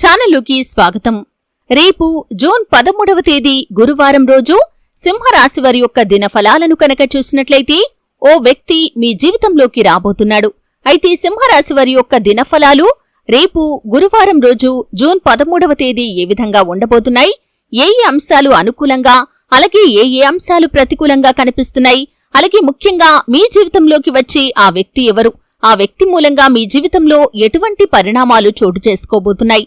ఛానల్లోకి స్వాగతం. రేపు జూన్ పదమూడవ తేదీ గురువారం రోజు సింహరాశి వారి యొక్క దినఫలాలను కనుక చూసినట్లయితే ఓ వ్యక్తి మీ జీవితంలోకి రాబోతున్నాడు. అయితే సింహరాశి వారి యొక్క దినఫలాలు రేపు గురువారం రోజు జూన్ పదమూడవ తేదీ ఏ విధంగా ఉండబోతున్నాయి? ఏ ఏ అంశాలు అనుకూలంగా అలాగే ఏ ఏ అంశాలు ప్రతికూలంగా కనిపిస్తున్నాయి? అలాగే ముఖ్యంగా మీ జీవితంలోకి వచ్చి ఆ వ్యక్తి ఎవరు? ఆ వ్యక్తి మూలంగా మీ జీవితంలో ఎటువంటి పరిణామాలు చోటు చేసుకోబోతున్నాయి?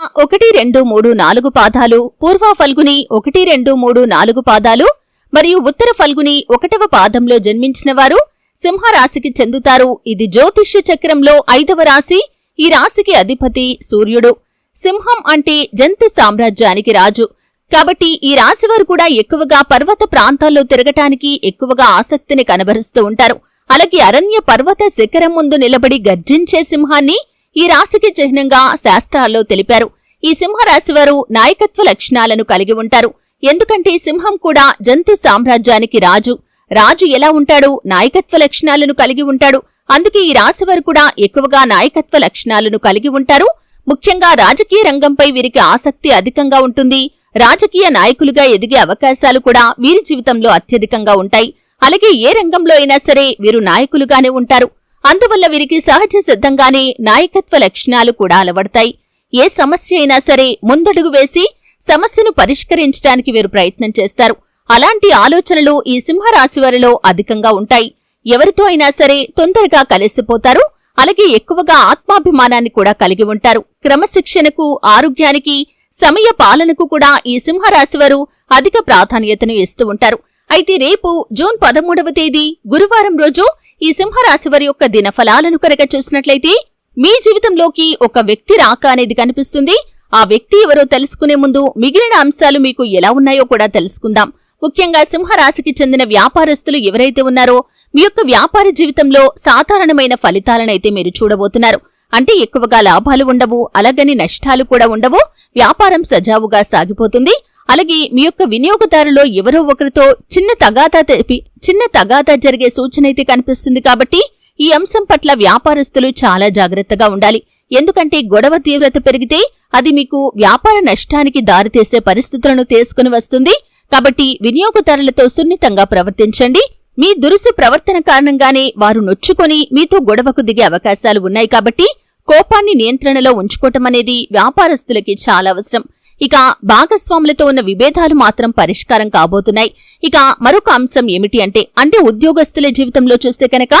ఒకటి రెండు మూడు నాలుగు పాదాలు పూర్వ ఫల్గుని ఒకటి రెండు మూడు నాలుగు పాదాలు మరియు ఉత్తర ఫల్గుని ఒకటవ పాదంలో జన్మించిన వారు సింహరాశికి చెందుతారు. ఇది జ్యోతిష్య చక్రంలో ఐదవ రాశి ఈ రాశికి అధిపతి సూర్యుడు. సింహం అంటే జంతు సామ్రాజ్యానికి రాజు. కాబట్టి ఈ రాశివారు కూడా ఎక్కువగా పర్వత ప్రాంతాల్లో తిరగటానికి ఎక్కువగా ఆసక్తిని కనబరుస్తూ ఉంటారు. అలాగే అరణ్య పర్వత శిఖరం ముందు నిలబడి గర్జించే సింహాన్ని ఈ రాశికి చిహ్నంగా శాస్త్రాల్లో తెలిపారు. ఈ సింహరాశివారు నాయకత్వ లక్షణాలను కలిగి ఉంటారు. ఎందుకంటే సింహం కూడా జంతు సామ్రాజ్యానికి రాజు. రాజు ఎలా ఉంటాడు? నాయకత్వ లక్షణాలను కలిగి ఉంటాడు. అందుకే ఈ రాశివారు కూడా ఎక్కువగా నాయకత్వ లక్షణాలను కలిగి ఉంటారు. ముఖ్యంగా రాజకీయ రంగంపై వీరికి ఆసక్తి అధికంగా ఉంటుంది. రాజకీయ నాయకులుగా ఎదిగే అవకాశాలు కూడా వీరి జీవితంలో అత్యధికంగా ఉంటాయి. అలాగే ఏ రంగంలో అయినా సరే వీరు నాయకులుగానే ఉంటారు. అందువల్ల వీరికి సహజ సిద్ధంగానే నాయకత్వ లక్షణాలు కూడా అలవడతాయి. ఏ సమస్య అయినా సరే ముందడుగు వేసి సమస్యను పరిష్కరించడానికి వీరు ప్రయత్నం చేస్తారు. అలాంటి ఆలోచనలు ఈ సింహరాశివారిలో అధికంగా ఉంటాయి. ఎవరితో అయినా సరే తొందరగా కలిసిపోతారు. అలాగే ఎక్కువగా ఆత్మాభిమానాన్ని కూడా కలిగి ఉంటారు. క్రమశిక్షణకు ఆరోగ్యానికి సమయ పాలనకు కూడా ఈ సింహరాశివారు అధిక ప్రాధాన్యతను ఇస్తూ ఉంటారు. అయితే రేపు జూన్ పదమూడవ తేదీ గురువారం రోజు ఈ సింహరాశి వారి యొక్క దినఫలాలను కనుక చూసినట్లయితే మీ జీవితంలోకి ఒక వ్యక్తి రాక అనేది కనిపిస్తుంది. ఆ వ్యక్తి ఎవరో తెలుసుకునే ముందు మిగిలిన అంశాలు మీకు ఎలా ఉన్నాయో కూడా తెలుసుకుందాం. ముఖ్యంగా సింహరాశికి చెందిన వ్యాపారస్తులు ఎవరైతే ఉన్నారో మీ యొక్క వ్యాపార జీవితంలో సాధారణమైన ఫలితాలనైతే మీరు చూడబోతున్నారు. అంటే ఎక్కువగా లాభాలు ఉండవు అలాగని నష్టాలు కూడా ఉండవు వ్యాపారం సజావుగా సాగిపోతుంది. అలాగే మీ యొక్క వినియోగదారులో ఎవరో ఒకరితో చిన్న తగాదా తెలిపి చిన్న తగాదా జరిగే సూచన అయితే కనిపిస్తుంది కాబట్టి ఈ అంశం పట్ల వ్యాపారస్తులు చాలా జాగ్రత్తగా ఉండాలి. ఎందుకంటే గొడవ తీవ్రత పెరిగితే అది మీకు వ్యాపార నష్టానికి దారితీసే పరిస్థితులను తీసుకుని వస్తుంది. కాబట్టి వినియోగదారులతో సున్నితంగా ప్రవర్తించండి. మీ దురుసు ప్రవర్తన కారణంగానే వారు నొచ్చుకొని మీతో గొడవకు దిగే అవకాశాలు ఉన్నాయి కాబట్టి కోపాన్ని నియంత్రణలో ఉంచుకోవటం అనేది వ్యాపారస్తులకి చాలా అవసరం. ఇక భాగస్వాములతో ఉన్న విభేదాలు మాత్రం పరిష్కారం కాబోతున్నాయి. ఇక మరొక అంశం ఏమిటి అంటే అంటే ఉద్యోగస్తుల జీవితంలో చూస్తే కనుక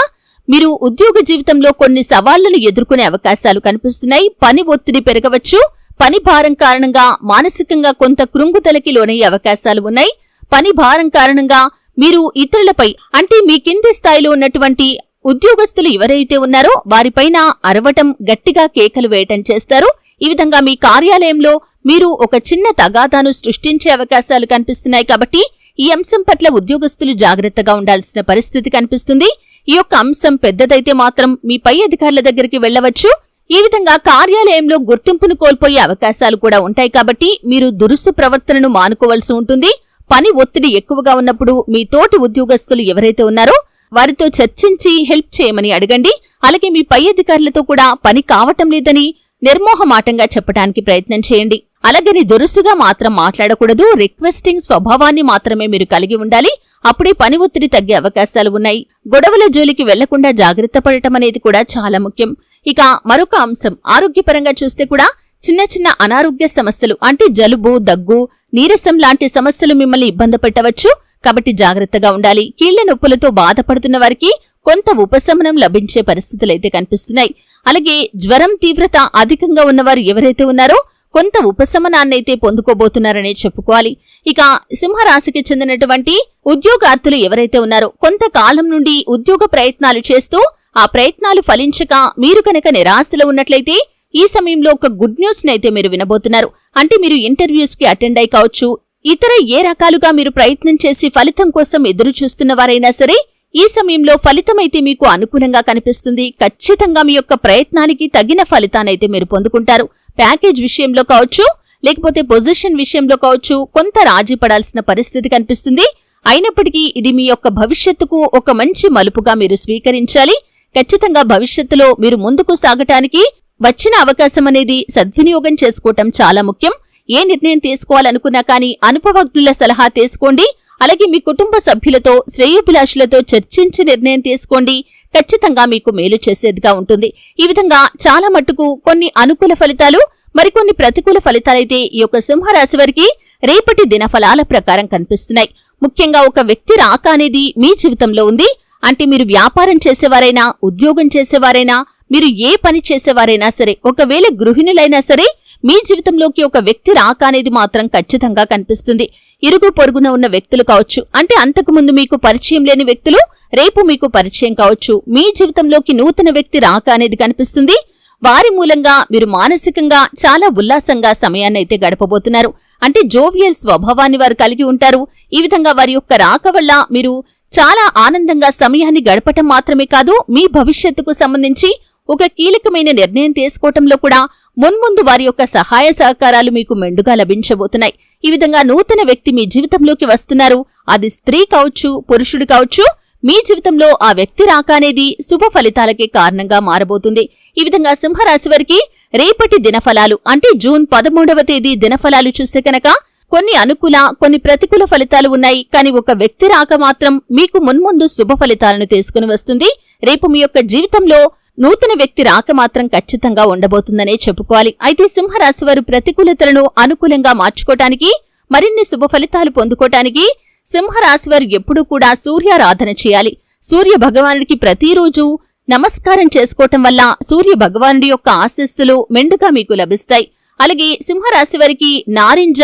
మీరు ఉద్యోగ జీవితంలో కొన్ని సవాళ్ళను ఎదుర్కొనే అవకాశాలు కనిపిస్తున్నాయి. పని ఒత్తిడి పెరగవచ్చు. పని భారం కారణంగా మానసికంగా కొంత కృంగుతలకి లోనయ్యే అవకాశాలు ఉన్నాయి. పని భారం కారణంగా మీరు ఇతరులపై అంటే మీ కింది స్థాయిలో ఉన్నటువంటి ఉద్యోగస్తులు ఎవరైతే ఉన్నారో వారిపైన అరవటం గట్టిగా కేకలు వేయటం చేస్తారు. ఈ విధంగా మీ కార్యాలయంలో మీరు ఒక చిన్న తగాదాను సృష్టించే అవకాశాలు కనిపిస్తున్నాయి కాబట్టి ఈ అంశం పట్ల ఉద్యోగస్తులు జాగ్రత్తగా ఉండాల్సిన పరిస్థితి కనిపిస్తుంది. ఈ యొక్క అంశం పెద్దదైతే మాత్రం మీ పై అధికారుల దగ్గరికి వెళ్ళవచ్చు ఈ విధంగా కార్యాలయంలో గుర్తింపును కోల్పోయే అవకాశాలు కూడా ఉంటాయి కాబట్టి మీరు దురుసు ప్రవర్తనను మానుకోవాల్సి ఉంటుంది. పని ఒత్తిడి ఎక్కువగా ఉన్నప్పుడు మీ తోటి ఉద్యోగస్తులు ఎవరైతే ఉన్నారో వారితో చర్చించి హెల్ప్ చేయమని అడగండి. అలాగే మీ పై అధికారులతో కూడా పని కావటం లేదని నిర్మోహమాటంగా చెప్పడానికి ప్రయత్నం చేయండి. అలాగని దురుసుగా మాత్రం మాట్లాడకూడదు. రిక్వెస్టింగ్ స్వభావాన్ని మాత్రమే మీరు కలిగి ఉండాలి. అప్పుడే పని ఒత్తిడి తగ్గే అవకాశాలు ఉన్నాయి. గొడవల జోలికి వెళ్ళకుండా జాగ్రత్త పడటం అనేది కూడా చాలా ముఖ్యం. ఇక మరొక అంశం ఆరోగ్యపరంగా చూస్తే కూడా చిన్న చిన్న అనారోగ్య సమస్యలు అంటే జలుబు దగ్గు నీరసం లాంటి సమస్యలు మిమ్మల్ని ఇబ్బంది పెట్టవచ్చు. కాబట్టి జాగ్రత్తగా ఉండాలి. కీళ్ళ నొప్పులతో బాధపడుతున్న వారికి కొంత ఉపశమనం లభించే పరిస్థితులైతే కనిపిస్తున్నాయి. అలాగే జ్వరం తీవ్రత అధికంగా ఉన్నవారు ఎవరైతే ఉన్నారో కొంత ఉపశమనాన్నైతే పొందుకోబోతున్నారనే చెప్పుకోవాలి. ఇక సింహరాశికి చెందినటువంటి ఉద్యోగార్థులు ఎవరైతే ఉన్నారో కొంతకాలం నుండి ఉద్యోగ ప్రయత్నాలు చేస్తూ ఆ ప్రయత్నాలు ఫలించక మీరు కనుక నిరాశలో ఉన్నట్లయితే ఈ సమయంలో ఒక గుడ్ న్యూస్ నైతే మీరు వినబోతున్నారు. అంటే మీరు ఇంటర్వ్యూస్కి అటెండ్ అయి కావచ్చు ఇతర ఏ రకాలుగా మీరు ప్రయత్నం చేసి ఫలితం కోసం ఎదురు చూస్తున్న వారైనా సరే ఈ సమయంలో ఫలితమైతే మీకు అనుకూలంగా కనిపిస్తుంది. ఖచ్చితంగా మీ యొక్క ప్రయత్నానికి తగిన ఫలితానైతే మీరు పొందుకుంటారు. ప్యాకేజ్ విషయంలో కావచ్చు లేకపోతే పొజిషన్ విషయంలో కావచ్చు కొంత రాజీ పడాల్సిన పరిస్థితి కనిపిస్తుంది. అయినప్పటికీ ఇది మీ యొక్క భవిష్యత్తుకు ఒక మంచి మలుపుగా మీరు స్వీకరించాలి. ఖచ్చితంగా భవిష్యత్తులో మీరు ముందుకు సాగటానికి వచ్చిన అవకాశం అనేది సద్వినియోగం చేసుకోవటం చాలా ముఖ్యం. ఏ నిర్ణయం తీసుకోవాలనుకున్నా కానీ అనుభవజ్ఞుల సలహా తీసుకోండి. అలాగే మీ కుటుంబ సభ్యులతో శ్రేయోభిలాషులతో చర్చించి నిర్ణయం తీసుకోండి. ఖచ్చితంగా మీకు మేలు చేసేదిగా ఉంటుంది. ఈ విధంగా చాలా మట్టుకు కొన్ని అనుకూల ఫలితాలు మరికొన్ని ప్రతికూల ఫలితాలైతే ఈ యొక్క సింహరాశి వారికి రేపటి దినఫలాల ప్రకారం కనిపిస్తున్నాయి. ముఖ్యంగా ఒక వ్యక్తి రాక అనేది మీ జీవితంలో ఉంది. అంటే మీరు వ్యాపారం చేసేవారైనా ఉద్యోగం చేసేవారైనా మీరు ఏ పని చేసేవారైనా సరే ఒకవేళ గృహిణులైనా సరే మీ జీవితంలోకి ఒక వ్యక్తి రాక అనేది మాత్రం ఖచ్చితంగా కనిపిస్తుంది. ఇరుగు పొరుగున ఉన్న వ్యక్తులు కావచ్చు. అంటే అంతకుముందు మీకు పరిచయం లేని వ్యక్తులు రేపు మీకు పరిచయం కావచ్చు. మీ జీవితంలోకి నూతన వ్యక్తి రాక అనేది కనిపిస్తుంది. వారి మూలంగా మీరు మానసికంగా చాలా ఉల్లాసంగా సమయాన్నైతే గడపబోతున్నారు. అంటే జోవియల్ స్వభావాన్ని వారు కలిగి ఉంటారు. ఈ విధంగా వారి యొక్క రాక వల్ల మీరు చాలా ఆనందంగా సమయాన్ని గడపటం మాత్రమే కాదు మీ భవిష్యత్తుకు సంబంధించి ఒక కీలకమైన నిర్ణయం తీసుకోవటంలో కూడా మున్ముందు వారి యొక్క సహాయ సహకారాలు మీకు మెండుగా లభించబోతున్నాయి. ఈ విధంగా నూతన వ్యక్తి మీ జీవితంలోకి వస్తున్నారు. అది స్త్రీ కావచ్చు పురుషుడు కావచ్చు మీ జీవితంలో ఆ వ్యక్తి రాక అనేది శుభ ఫలితాలకే కారణంగా మారబోతుంది. ఈ విధంగా సింహరాశి వారికి రేపటి దినఫలాలు అంటే జూన్ పదమూడవ తేదీ దినఫలాలు చూస్తే కనుక కొన్ని అనుకూల కొన్ని ప్రతికూల ఫలితాలు ఉన్నాయి. కానీ ఒక వ్యక్తి రాక మాత్రం మీకు మున్ముందు శుభ ఫలితాలను తీసుకుని వస్తుంది. రేపు మీ యొక్క జీవితంలో నూతన వ్యక్తి రాక మాత్రం ఖచ్చితంగా ఉండబోతుందనే చెప్పుకోవాలి. అయితే సింహరాశి వారు ప్రతికూలతలను అనుకూలంగా మార్చుకోటానికి మరిన్ని శుభ ఫలితాలు పొందుకోటానికి సింహరాశి వారు ఎప్పుడూ కూడా సూర్యారాధన చేయాలి. సూర్య భగవానుడికి ప్రతిరోజు నమస్కారం చేసుకోవటం వల్ల సూర్య భగవానుడి యొక్క ఆశస్సులు మెండుగా మీకు లభిస్తాయి. అలాగే సింహరాశి వారికి నారింజ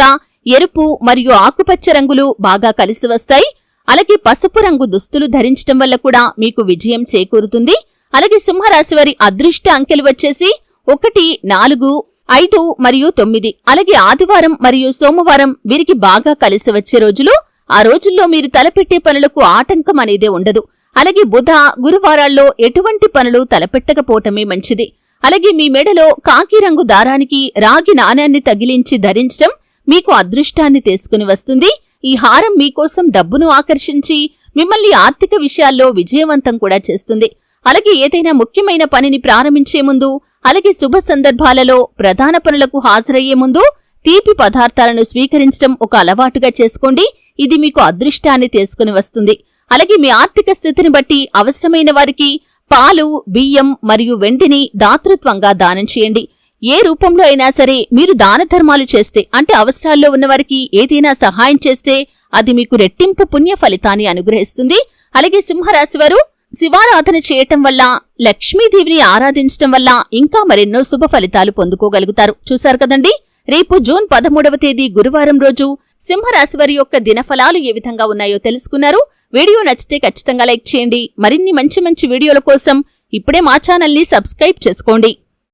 ఎరుపు మరియు ఆకుపచ్చ రంగులు బాగా కలిసి వస్తాయి. అలాగే పసుపు రంగు దుస్తులు ధరించటం వల్ల కూడా మీకు విజయం చేకూరుతుంది. అలాగే సింహరాశి వారి అదృష్ట అంకెలు వచ్చేసి ఒకటి నాలుగు ఐదు మరియు తొమ్మిది. అలాగే ఆదివారం మరియు సోమవారం వీరికి బాగా కలిసి వచ్చే రోజులు. ఆ రోజుల్లో మీరు తలపెట్టే పనులకు ఆటంకం అనేదే ఉండదు. అలాగే బుధ గురువారాల్లో ఎటువంటి పనులు తలపెట్టకపోవటమే మంచిది. అలాగే మీ మెడలో కాకి రంగు దారానికి రాగి నాణ్యాన్ని తగిలించి ధరించటం మీకు అదృష్టాన్ని తీసుకుని వస్తుంది. ఈ హారం మీకోసం డబ్బును ఆకర్షించి మిమ్మల్ని ఆర్థిక విషయాల్లో విజయవంతం కూడా చేస్తుంది. అలాగే ఏదైనా ముఖ్యమైన పనిని ప్రారంభించే ముందు అలాగే శుభ సందర్భాలలో ప్రధాన పనులకు హాజరయ్యే ముందు తీపి పదార్థాలను స్వీకరించడం ఒక అలవాటుగా చేసుకోండి. ఇది మీకు అదృష్టాన్ని తీసుకుని వస్తుంది. అలాగే మీ ఆర్థిక స్థితిని బట్టి అవసరమైన వారికి పాలు బియ్యం మరియు వెండిని దాతృత్వంగా దానం చేయండి. ఏ రూపంలో అయినా సరే మీరు దాన ధర్మాలు చేస్తే అంటే అవసరాల్లో ఉన్నవారికి ఏదైనా సహాయం చేస్తే అది మీకు రెట్టింపు పుణ్య ఫలితాన్ని అనుగ్రహిస్తుంది. అలాగే సింహరాశి వారు శివారాధన చేయటం వల్ల లక్ష్మీదేవిని ఆరాధించటం వల్ల ఇంకా మరెన్నో శుభ ఫలితాలు పొందుకోగలుగుతారు. చూశారు కదండి? రేపు జూన్ పదమూడవ తేదీ గురువారం రోజు సింహరాశి వారి యొక్క దినఫలాలు ఏ విధంగా ఉన్నాయో తెలుసుకున్నారు. వీడియో నచ్చితే ఖచ్చితంగా లైక్ చేయండి. మరిన్ని మంచి మంచి వీడియోల కోసం ఇప్పుడే మా ఛానల్ని సబ్స్క్రైబ్ చేసుకోండి.